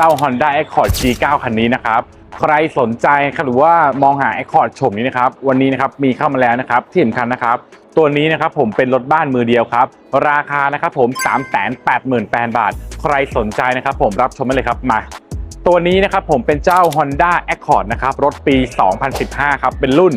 จ้า Honda Accord G9 คันนี้นะครับ ใครสนใจหรือว่ามองหา Accord โฉมนี้นะครับ วันนี้นะครับมีเข้ามาแล้วนะครับที่สำคัญนะครับ ตัวนี้นะครับผมเป็นรถบ้านมือเดียวครับ ราคานะครับผม 388,000 บาท ใครสนใจนะครับผมรับชมได้เลยครับมา ตัวนี้นะครับผมเป็นเจ้า Honda Accord นะครับรถปี 2015 ครับเป็นรุ่น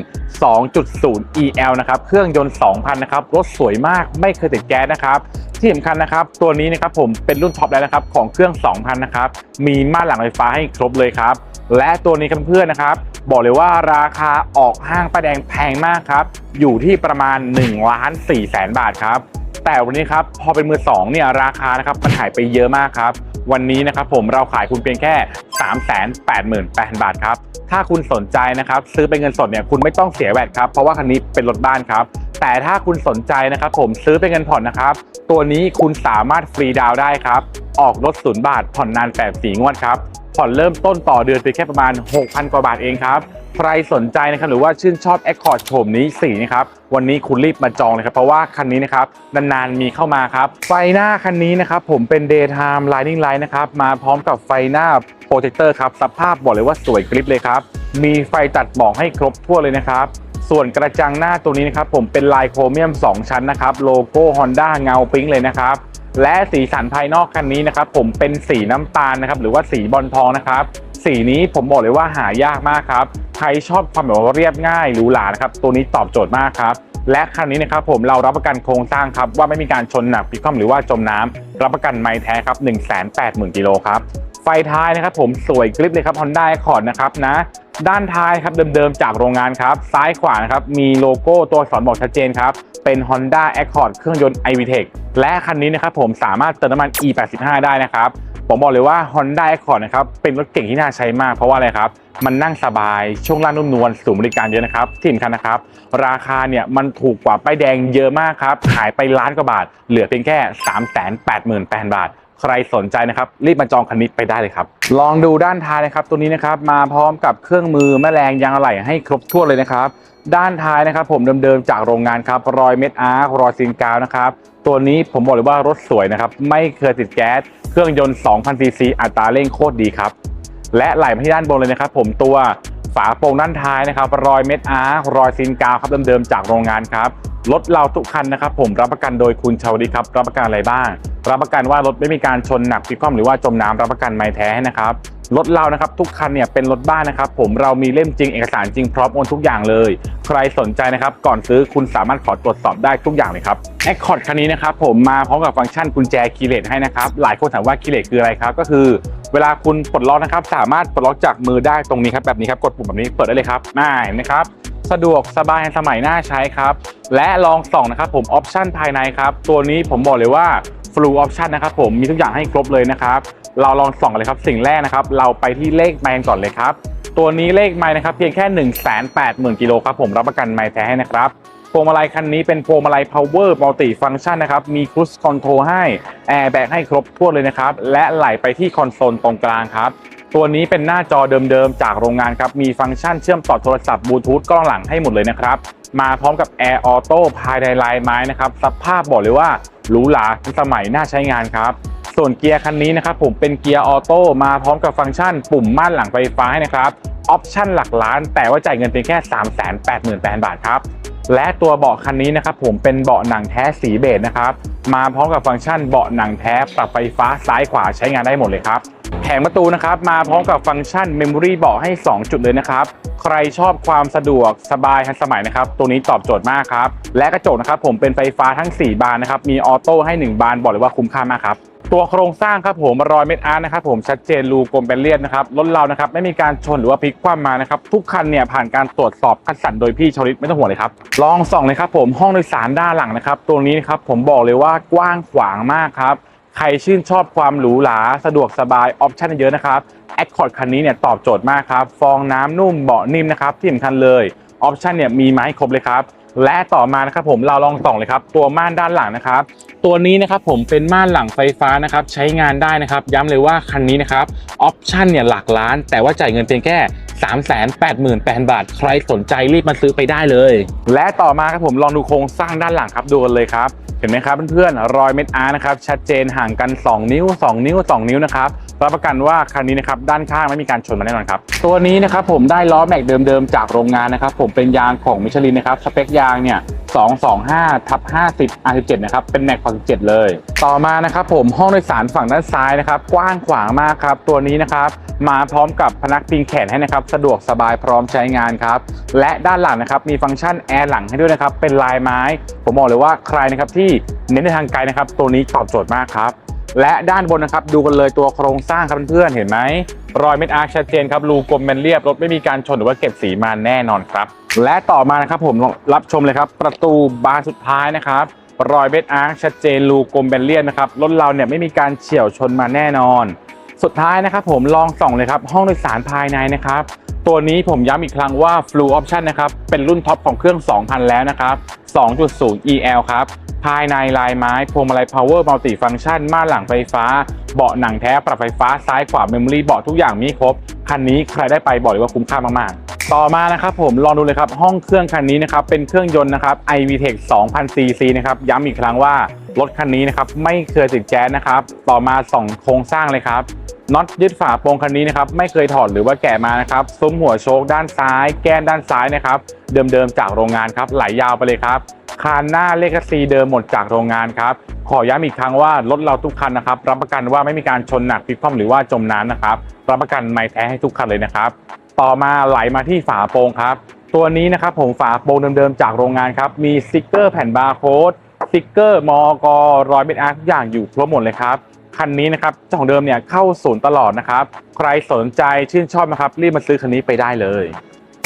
2.0 EL นะครับเครื่องยนต์ 2,000 นะครับรถสวยมากไม่เคยติดแก๊สนะครับ ที่สำคัญนะครับ ตัวนี้นะครับผมเป็นรุ่นท็อปแล้วนะครับของเครื่อง 2,000 นะครับ มีม่านหลังไฟฟ้าให้ครบเลยครับ และตัวนี้เพื่อนๆนะครับ บอกเลยว่าราคาออกห้างป้าแดงแพงมากครับ อยู่ที่ประมาณ1ล้าน4แสนบาทครับ แต่วันนี้ครับพอเป็นมือสองเนี่ยราคานะครับมันหายไปเยอะมากครับ วันนี้นะครับผมเราขายคุณเพียงแค่ 3 8 8 0 0 0 บาทครับ ถ้าคุณสนใจนะครับซื้อเป็นเงินสดเนี่ยคุณไม่ต้องเสียแวดครับเพราะว่าคันนี้เป็นรถบ้านครับ แต่ถ้าคุณสนใจนะครับผมซื้อเป็นเงินผ่อนนะครับ ตัวนี้คุณสามารถฟรีดาวได้ครับ ออกรถศูนย์บาทผ่อนนานแปดสีงวดครับผ่อนเริ่มต้นต่อเดือนเพียงแค่ประมาณ 6,000 กว่าบาทเองครับ ใครสนใจนะครับหรือว่าชื่นชอบ Accord โฉมนี้สีนะครับวันนี้คุณรีบมาจองเลยครับเพราะว่าคันนี้นะครับนานๆมีเข้ามาครับไฟหน้าคันนี้นะครับผมเป็น daytime lining light นะครับมาพร้อมกับไฟหน้าโปรเจคเตอร์ครับสภาพบอกเลยว่าสวยกริบเลยครับมีไฟตัดหมอกให้ครบทั่วเลยนะครับส่วนกระจังหน้าตัวนี้นะครับผมเป็นลายโครเมียม 2 ชั้นนะครับโลโก้ Honda เงาปิ๊งเลยนะครับและสีสันภายนอกคันนี้นะครับผมเป็นสีน้ำตาลนะครับหรือว่าสีบอลทองนะครับ สีนี้ผมบอกเลยว่าหายากมากครับใครชอบความแบบว่าเรียบง่ายหรูหรานะครับตัวนี้ตอบโจทย์มากครับและคันนี้นะครับผมเรารับประกันโครงสร้างครับว่าไม่มีการชนหนักพิกคว่ำหรือว่าจมน้ำรับประกันไม้แท้ครับ 1 8 0 0 0 0กิโลครับไฟท้ายนะครับผมสวยกริบเลยครับ Honda Accord นะครับนะด้านท้ายครับเดิมๆจากโรงงานครับ ซ้ายขวานะครับมีโลโก้ตัวอักษรบอกชัดเจนครับ เป็น Honda Accord เครื่องยนต์ iVTEC และคันนี้นะครับผมสามารถเติมน้ำมัน E85 ได้นะครับ ผมบอกเลยว่า Honda Accord นะครับเป็นรถเก่งที่น่าใช้มากเพราะว่าอะไรครับ มันนั่งสบายช่วงล่างนุ่มนวลสูงบริการเยอะนะครับที่สำคัญนะครับ ราคาเนี่ยมันถูกกว่าป้ายแดงเยอะมากครับขายไปล้านกว่าบาท เหลือเพียงแค่ 388,000 บาทใครสนใจนะครับรีบมาจองคันนี้ไปได้เลยครับ ลองดูด้านท้ายนะครับตัวนี้นะครับมาพร้อมกับเครื่องมือแม่แรงยางอะไหล่ให้ครบถ้วนเลยนะครับ ด้านท้ายนะครับผมเดิมๆจากโรงงานครับรอยเม็ดอาร์รอยซินกาวนะครับ ตัวนี้ผมบอกเลยว่ารถสวยนะครับ ไม่เคยติดแก๊ส เครื่องยนต์ 2,000 ซีซี อัตราเร่งโคตรดีครับ และไหลมาที่ด้านบนเลยนะครับ ผมตัวฝาโปร่งด้านท้ายนะครับ รอยเม็ดอาร์รอยซินกาวครับเดิมๆจากโรงงานครับ รถเราทุกคันนะครับผมรับประกันโดยคุณชาวดีครับ รับประกันอะไรบ้าง รับประกันว่ารถไม่มีการชนหนักพิกคว่ำหรือว่าจมน้ำรับประกันไม้แท้ให้นะครับรถเรานะครับทุกคันเนี่ยเป็นรถบ้านนะครับผมเรามีเล่มจริงเอกสารจริงพร้อมโอนทุกอย่างเลย ใครสนใจนะครับก่อนซื้อคุณสามารถขอตรวจสอบได้ทุกอย่างเลยครับ Accord คันนี้นะครับผมมาพร้อมกับฟังก์ชันกุญแจคีย์เลสให้นะครับหลายคนถามว่าคีย์เลสคืออะไรครับก็คือ เวลาคุณปลดล็อกนะครับสามารถปลดล็อกจากมือได้ตรงนี้ครับแบบนี้ครับกดปุ่มแบบนี้เปิดได้เลยครับง่ายนะครับ สะดวกสบายทันสมัยน่าใช้ครับ และลองส่องนะครับผมออปชันภายในครับ ตัวนี้ผมบอกเลยว่าฟลูออปชันนะครับผมมีทุกอย่างให้ครบเลยนะครับ เราลองส่องเลยครับสิ่งแรกนะครับ เราไปที่เลขไมล์ก่อนเลยครับ ตัวนี้เลขไมล์นะครับเพียงแค่ 1 8 0 0 0 0กิโลครับผมรับประกันไมล์แท้ให้นะครับ พวงมาลัยคันนี้เป็นพวงมาลัย power multi function นะครับ มี cruise control ให้ airbag ให้ครบทั่วนเลยนะครับ และไหลไปที่คอนโซลตรงกลางครับ ตัวนี้เป็นหน้าจอเดิมๆ จากโรงงานครับ มีฟังก์ชันเชื่อมต่อโทรศัพท์บลูทูธกล้องหลังให้หมดเลยนะครับ มาพร้อมกับ Air Auto ภายในลายไม้นะครับ สภาพบอกเลยว่าหรูหราทันสมัยน่าใช้งานครับส่วนเกียร์คันนี้นะครับผมเป็นเกียร์ออโต้มาพร้อมกับฟังก์ชัน ปุ่มม่านหลังไฟฟ้าให้นะครับ ออปชั่นหลักล้าน แต่ว่าจ่ายเงินเพียงแค่ 388,000 บาทครับ และตัวเบาะคันนี้นะครับผมเป็นเบาะหนังแท้สีเบจนะครับมาพร้อมกับฟังก์ชันเบาะหนังแท้ปรับไฟฟ้าซ้ายขวาใช้งานได้หมดเลยครับแผงประตูนะครับมาพร้อมกับฟังก์ชัน Memory เบาะให้ 2 จุดเลยนะครับ ใครชอบความสะดวกสบายทันสมัยนะครับ ตัวนี้ตอบโจทย์มากครับ และกระจกนะครับผมเป็นไฟฟ้าทั้ง 4 บานนะครับ มีออโต้ให้ 1 บานบอกเลยว่าคุ้มค่ามากครับ ตัวโครงสร้างครับผมรอยเม็ดอาร์ตนะครับผมชัดเจนรูกลมเป็นเลียดนะครับรถเรานะครับไม่มีการชนหรือว่าพลิกคว่ำมานะครับทุกคันเนี่ยผ่านการตรวจสอบคัดสรรโดยพี่ชาวลิตไม่ต้องห่วงเลยครับลองส่องเลยครับผมห้องโดยสารด้านหลังนะครับตัวนี้นะครับผมบอกเลยว่ากว้างขวางมากครับใครชื่นชอบความหรูหราสะดวกสบายออปชั่นเยอะนะครับ Accord คันนี้เนี่ยตอบโจทย์มากครับฟองน้ำนุ่มเบาะนิ่มนะครับที่สำคัญเลยออปชั่นเนี่ยมีมาให้ครบเลยครับและต่อมานะครับผมเราลองส่องเลยครับตัวม่านด้านหลังนะครับ ตัวนี้นะครับผมเป็นม่านหลังไฟฟ้านะครับใช้งานได้นะครับ ย้ำเลยว่าคันนี้นะครับออปชั่นเนี่ยหลักล้าน แต่ว่าจ่ายเงินเพียงแค่388,000 บาท ใครสนใจรีบมาซื้อไปได้เลย และต่อมาครับผมลองดูโครงสร้างด้านหลังครับดูกันเลยครับเห็นไหมครับเพื่อนๆรอยเม็ดอาร์นะครับชัดเจนห่างกัน 2 นิ้ว 2 นิ้ว 2 นิ้วนะครับรับประกันว่าคันนี้นะครับด้านข้างไม่มีการชนมาแน่นอนครับตัวนี้นะครับผมได้ล้อแม็กเดิมๆจากโรงงานนะครับผมเป็นยางของมิชลินนะครับสเปคยางเนี่ย 225ทับ50 R17 นะครับ เป็นแม็ก17เลย ต่อมานะครับผมห้องโดยสารฝั่งด้านซ้ายนะครับ กว้างขวางมากครับ ตัวนี้นะครับ มาพร้อมกับพนักพิงแขนให้นะครับ สะดวกสบายพร้อมใช้งานครับ และด้านหลังนะครับ มีฟังก์ชันแอร์หลังให้ด้วยนะครับ เป็นลายไม้ ผมบอกเลยว่าใครนะครับที่เน้นในทางไกลนะครับ ตัวนี้ตอบโจทย์มากครับ และด้านบนนะครับ ดูกันเลยตัวโครงสร้างครับเพื่อนๆเห็นไหม รอยเม็ดอาร์คชัดเจนครับรูกลมเป็นเรียบรถไม่มีการชนหรือว่าเก็บสีมาแน่นอนครับ และต่อมานะครับผมรับชมเลยครับ ประตูบานสุดท้ายนะครับรอยเม็ดอาร์คชัดเจนรูกลมเป็นเรียบนะครับรถเราเนี่ยไม่มีการเฉี่ยวชนมาแน่นอน สุดท้ายนะครับผมลองส่องเลยครับห้องโดยสารภายในนะครับ ตัวนี้ผมย้ำอีกครั้งว่า Flu Option นะครับ เป็นรุ่นท็อปของเครื่อง 2,000 แล้วนะครับ 2.0 EL ครับ ภายในลายไม้พวงมาลัย Power Multi Function ม่านหลังไฟฟ้า เบาะหนังแท้ปรับไฟฟ้าซ้ายขวา Memory เบาะทุกอย่างมีครบ คันนี้ใครได้ไปบอกเลยว่าคุ้มค่ามากๆ ต่อมานะครับผมลองดูเลยครับห้องเครื่องคันนี้นะครับเป็นเครื่องยนต์นะครับ iVTEC 2,000 cc นะครับย้ำอีกครั้งว่ารถคันนี้นะครับไม่เคยติดแก๊สนะครับต่อมาส่องโครงสร้างเลยครับน็อตยึดฝาโปรงคันนี้นะครับไม่เคยถอดหรือว่าแกะมานะครับซุ้มหัวโชคด้านซ้าย แก้มด้านซ้ายนะครับเดิมๆจากโรงงานครับไหลยาวไปเลยครับคานหน้าเลขซีเดิมหมดจากโรงงานครับขอย้ำอีกครั้งว่ารถเราทุกคันนะครับรับประกันว่าไม่มีการชนหนักพลิกคว่ำหรือว่าจมน้ำนะครับรับประกันไม่แท้ให้ทุกคันเลยนะครับ ต่อมาไหลมาที่ฝาโปรงครับ ตัวนี้นะครับผมฝาโปรงเดิมๆจากโรงงานครับ มีสติกเกอร์แผ่นบาร์โค้ดสติกเกอร์มอกรอยเม็ดอาร์ทุกอย่างอยู่ครบหมดเลยครับคันนี้นะครับเจ้าของเดิมเนี่ยเข้าศูนย์ตลอดนะครับ ใครสนใจชื่นชอบนะครับรีบมาซื้อคันนี้ไปได้เลย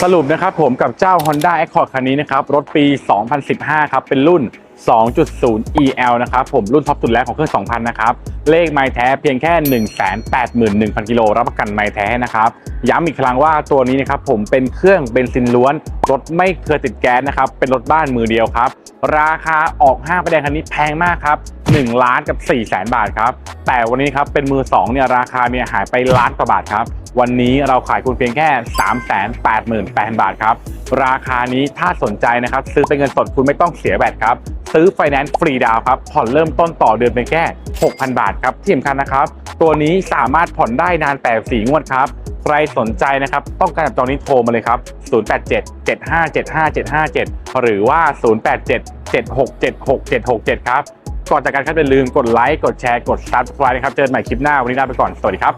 สรุปนะครับผมกับเจ้า Honda Accord คันนี้นะครับรถปี 2015 ครับเป็นรุ่น 2.0 EL นะครับ ผมรุ่นท็อปสุดแล้วของเครื่อง 2,000 นะครับ เลขไม้แท้เพียงแค่ 181,000 กิโลรับประกันไม้แท้นะครับ ย้ำอีกครั้งว่าตัวนี้นะครับผมเป็นเครื่องเบนซินล้วน รถไม่เคยติดแก๊สนะครับ เป็นรถบ้านมือเดียวครับ ราคาออกห้างประแดงคันนี้แพงมากครับ1ล้านกับ4แสนบาทครับ แต่วันนี้ครับเป็นมือ2เนี่ยราคาเนี่ยหายไปล้านกว่าบาทครับ วันนี้เราขายคุณเพียงแค่ 3 8 8 0 0 0 บาทครับ ราคานี้ถ้าสนใจนะครับ ซื้อเป็นเงินสดคุณไม่ต้องเสียแบตครับ ซื้อไฟแนนซ์ฟรีดาวครับ ผ่อนเริ่มต้นต่อเดือนเพียงแค่ 6,000 บาทครับที่สำคัญนะครับ ตัวนี้สามารถผ่อนได้นานแต่สีงวดครับใครสนใจนะครับ ต้องการตอนนี้โทรมาเลยครับ 087 7575 757 หรือว่า 087 7676 767 ครับ ก่อนจากการครับอย่าลืมกดไลค์ กดแชร์ กด subscribe นะครับ เจอกันใหม่คลิปหน้า วันนี้ลาไปก่อน สวัสดีครับ